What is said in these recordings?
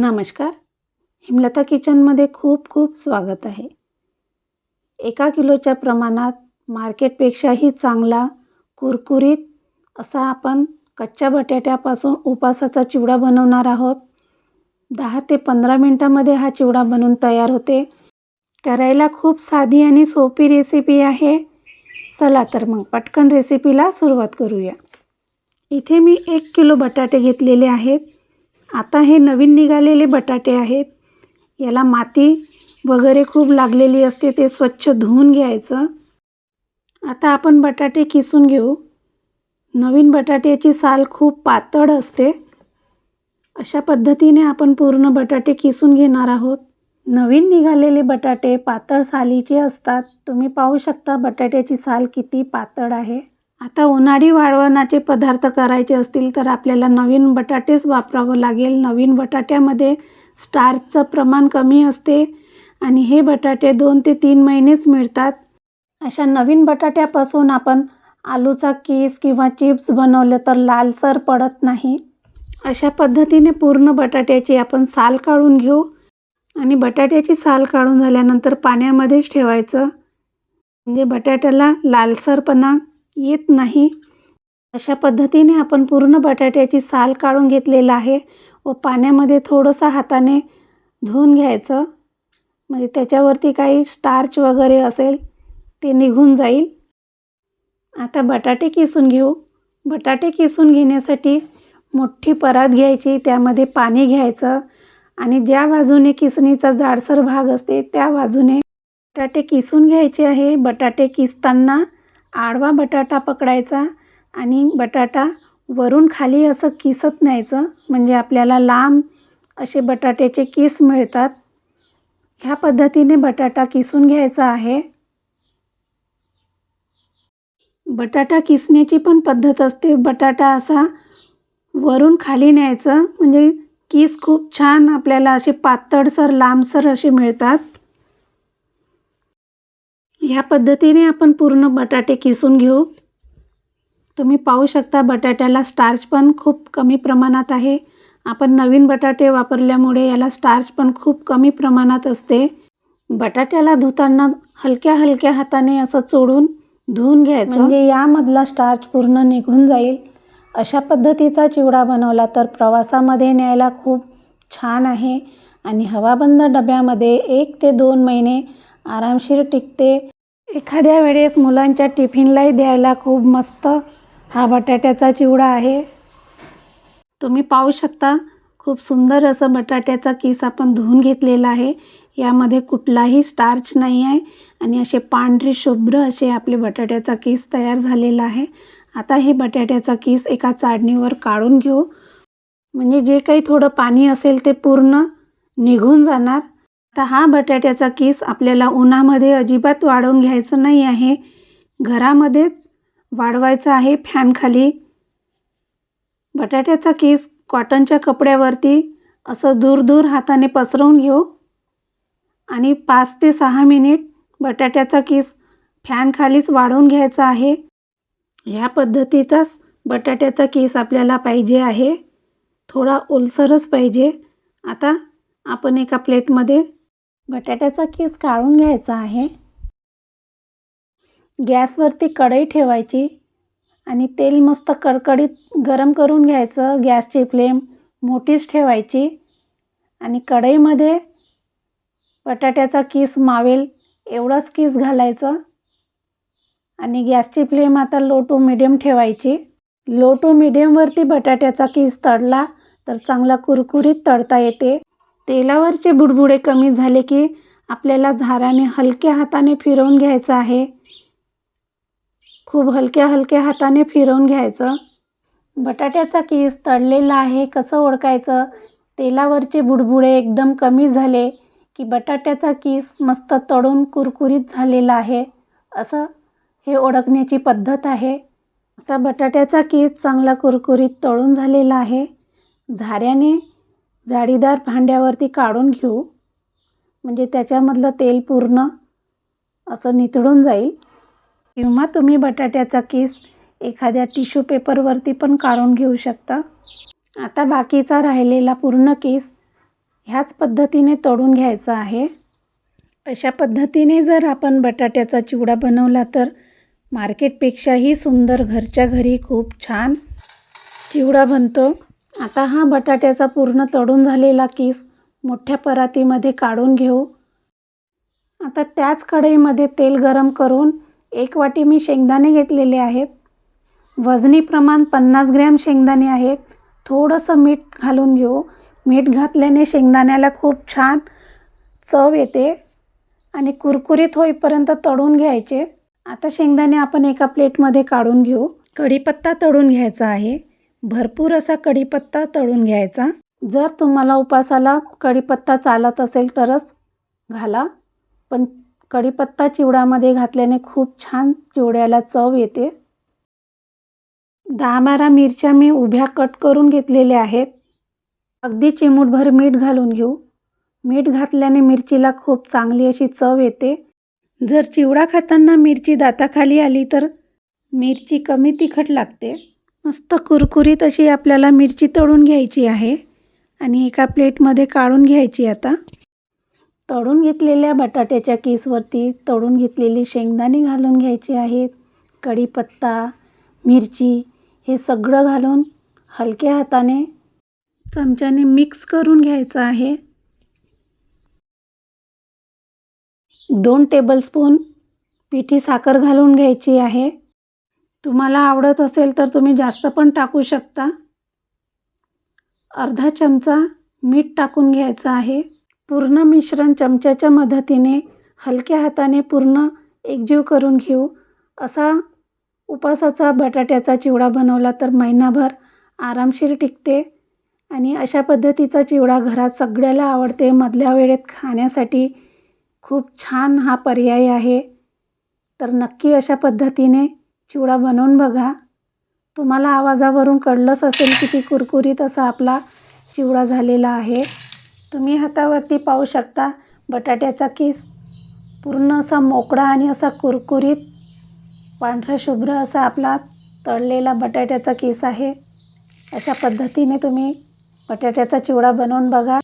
नमस्कार. हिमलता किचनमध्ये खूप खूप स्वागत आहे. एका किलोच्या प्रमाणात मार्केटपेक्षाही चांगला कुरकुरीत असा आपण कच्च्या बटाट्यापासून उपासाचा चिवडा बनवणार आहोत. दहा ते पंधरा मिनटामध्ये हा चिवडा बनवून तयार होते. करायला खूप साधी आणि सोपी रेसिपी आहे. चला तर मग पटकन रेसिपीला सुरुवात करूया. इथे मी एक किलो बटाटे घेतलेले आहेत. आता हे नवीन निघालेले बटाटे आहेत. याला माती वगैरे खूप लागलेली असते ते स्वच्छ धुवून घ्यायचं. आता आपण बटाटे किसून घेऊ. नवीन बटाट्याची साल खूप पातळ असते. अशा पद्धतीने आपण पूर्ण बटाटे किसून घेणार आहोत. नवीन निघालेले बटाटे पातळ सालीचे असतात. तुम्ही पाहू शकता बटाट्याची साल किती पातळ आहे. आता उन्हाळी वाळवणाचे पदार्थ करायचे असतील तर आपल्याला नवीन बटाटेच वापरावं लागेल. नवीन बटाट्यामध्ये स्टार्चचं प्रमाण कमी असते आणि हे बटाटे दोन ते तीन महिनेच मिळतात. अशा नवीन बटाट्यापासून आपण आलूचा केस किंवा चिप्स बनवले तर लालसर पडत नाही. अशा पद्धतीने पूर्ण बटाट्याची आपण साल काढून घेऊ आणि बटाट्याची साल काढून झाल्यानंतर पाण्यामध्येच ठेवायचं. म्हणजे बटाट्याला लालसरपणा येत नाही. अशा पद्धतीने आपण पूर्ण बटाट्याची साल काढून घेतलेलं आहे. व पाण्यामध्ये थोडंसं हाताने धुवून घ्यायचं. म्हणजे त्याच्यावरती काही स्टार्च वगैरे असेल ते निघून जाईल. आता बटाटे किसून घेऊ. बटाटे किसून घेण्यासाठी मोठी परात घ्यायची त्यामध्ये पाणी घ्यायचं. आणि ज्या बाजूने किसणीचा जाडसर भाग असते त्या बाजूने बटाटे किसून घ्यायचे आहे. बटाटे किसताना आडवा बटाटा पकडायचा आणि बटाटा वरून खाली असं किसत न्यायचं. म्हणजे आपल्याला लांब असे बटाट्याचे किस मिळतात. ह्या पद्धतीने बटाटा किसून घ्यायचा आहे. बटाटा किसण्याची पण पद्धत असते. बटाटा असा वरून खाली न्यायचं. म्हणजे किस खूप छान आपल्याला असे पातळसर लांबसर असे मिळतात. ह्या पद्धतीने आपण पूर्ण बटाटे किसून घेऊ. तुम्ही पाहू शकता बटाट्याला स्टार्च पण खूप कमी प्रमाणात आहे. आपण नवीन बटाटे वापरल्यामुळे याला स्टार्च पण खूप कमी प्रमाणात असते. बटाट्याला धुताना हलक्या हलक्या हाताने असं चोडून धुवून घ्यायचं. म्हणजे यामधला स्टार्च पूर्ण निघून जाईल. अशा पद्धतीचा चिवडा बनवला तर प्रवासामध्ये न्यायला खूप छान आहे. आणि हवाबंद डब्यामध्ये एक ते दोन महिने आरामशीर टिकते. एखाद्या वेळेस मुलांच्या टिफिनलाही द्यायला खूप मस्त. हा बटाट्याचा चिवडा आहे. तुम्ही पाहू शकता खूप सुंदर असं बटाट्याचा किस आपण धुवून घेतलेला आहे. यामध्ये कुठलाही स्टार्च नाही आहे आणि असे पांढरे शुभ्र असे आपले बटाट्याचा किस तयार झालेला आहे. आता हे बटाट्याचा किस एका चाळणीवर काढून घेऊ. म्हणजे जे काही थोडं पाणी असेल ते पूर्ण निघून जाणार. आता हा बटाट्याचा किस आपल्याला उन्हामध्ये अजिबात वाढवून घ्यायचं नाही आहे. घरामध्येच वाढवायचा आहे फॅनखाली बटाट्याचा किस कॉटनच्या कपड्यावरती असं दूर दूर हाताने पसरवून घेऊ. आणि पाच ते सहा मिनिट बटाट्याचा किस फॅनखालीच वाढवून घ्यायचा आहे. ह्या पद्धतीचाच बटाट्याचा केस आपल्याला पाहिजे आहे. थोडा ओलसरच पाहिजे. आता आपण एका प्लेटमध्ये बटाट्याचा केस काढून घ्यायचा आहे? गॅसवरती कढई ठेवायची आणि तेल मस्त कडकडीत गरम करून घ्यायचं. गॅसची फ्लेम मोठीच ठेवायची आणि कढईमध्ये बटाट्याचा किस मावेल एवढाच किस घालायचं. आणि गॅसची फ्लेम आता लो टू मिडियम ठेवायची. लो टू मिडियमवरती बटाट्याचा किस तळला तर चांगला कुरकुरीत तळता येते. तेलावरचे बुडबुडे कमी झाले की आपल्याला झाराने हलक्या हाताने फिरवून घ्यायचं आहे. खूप हलक्या हलक्या हाताने फिरवून घ्यायचं. बटाट्याचा केस तळलेला आहे कसं ओळखायचं? तेलावरचे बुडबुडे एकदम कमी झाले की बटाट्याचा केस मस्त तळून कुरकुरीत झालेला आहे. असं हे ओळखण्याची पद्धत आहे. आता बटाट्याचा केस चांगला कुरकुरीत तळून झालेला आहे. झाऱ्याने जाळीदार भांड्यावरती काढून घेऊ. म्हणजे त्याच्यामधलं तेल पूर्ण असं नितळून जाईल. किंवा तुम्ही बटाट्याचा केस एखाद्या टिश्यू पेपरवरती पण काढून घेऊ शकता. आता बाकीचा राहिलेला पूर्ण केस ह्याच पद्धतीने तळून घ्यायचा आहे. अशा पद्धतीने जर आपण बटाट्याचा चिवडा बनवला तर मार्केटपेक्षाही सुंदर घरच्या घरी खूप छान चिवडा बनतो. आता हा बटाट्याचा पूर्ण तळून झालेला किस मोठ्या परातीमध्ये काढून घेऊ. आता त्याच कढईमध्ये तेल गरम करून एक वाटी मी शेंगदाणे घेतलेले आहेत. वजनी प्रमाण पन्नास ग्रॅम शेंगदाणे आहेत. थोडंसं मीठ घालून घेऊ. मीठ घातल्याने शेंगदाण्याला खूप छान चव येते आणि कुरकुरीत होईपर्यंत तळून घ्यायचे. आता शेंगदाणे आपण एका प्लेटमध्ये काढून घेऊ. कढीपत्ता तळून घ्यायचा आहे. भरपूर असा कढीपत्ता तळून घ्यायचा. जर तुम्हाला उपासाला कढीपत्ता चालत असेल तरच घाला. पण कढीपत्ता चिवड्यामध्ये घातल्याने खूप छान चिवड्याला चव येते. दहा बारा मिरच्या मी उभ्या कट करून घेतलेल्या आहेत. अगदी चिमूटभर मीठ घालून घेऊ. मीठ घातल्याने मिरचीला खूप चांगली अशी चव येते. जर चिवडा खाताना मिरची दाताखाली आली तर मिरची कमी तिखट लागते. मस्त कुरकुरीत अशी आपल्याला मिरची तळून घ्यायची आहे. आणि एका प्लेटमध्ये काढून घ्यायची आता. तळून घेतलेल्या बटाट्याच्या केसवरती तळून घेतलेली शेंगदाणे घालून घ्यायची आहेत. कढीपत्ता मिरची हे सगळं घालून हलक्या हाताने चमच्याने मिक्स करून घ्यायचं आहे. दोन टेबलस्पून पिठी साखर घालून घ्यायची आहे. तुम्हाला आवडत असेल तर तुम्ही जास्त पण टाकू शकता. अर्धा चमचा मीठ टाकून घ्यायचं आहे. पूर्ण मिश्रण चमच्याच्या मदतीने हलक्या हाताने पूर्ण एकजीव करून घेऊ. असा उपासाचा बटाट्याचा चिवडा बनवला तर महिनाभर आरामशीर टिकते आणि अशा पद्धतीचा चिवडा घरात सगळ्याला आवडते. मधल्या वेळेत खाण्यासाठी खूप छान हा पर्याय आहे. तर नक्की अशा पद्धतीने चिवडा बनवून बघा. तुम्हाला आवाजावरून कळलंच असेल किती कुरकुरीत असा आपला चिवडा झालेला आहे. तुम्ही हातावरती पाहू शकता बटाट्याचा किस. पूर्ण असा मोकळा आणि असा कुरकुरीत पांढरा शुभ्र असा आपला तळलेला बटाट्याचा किस आहे. अशा पद्धतीने तुम्ही बटाट्याचा चिवडा बनवून बघा.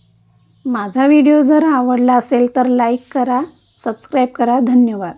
माझा व्हिडिओ जर आवडला असेल तर लाईक करा सबस्क्राईब करा. धन्यवाद.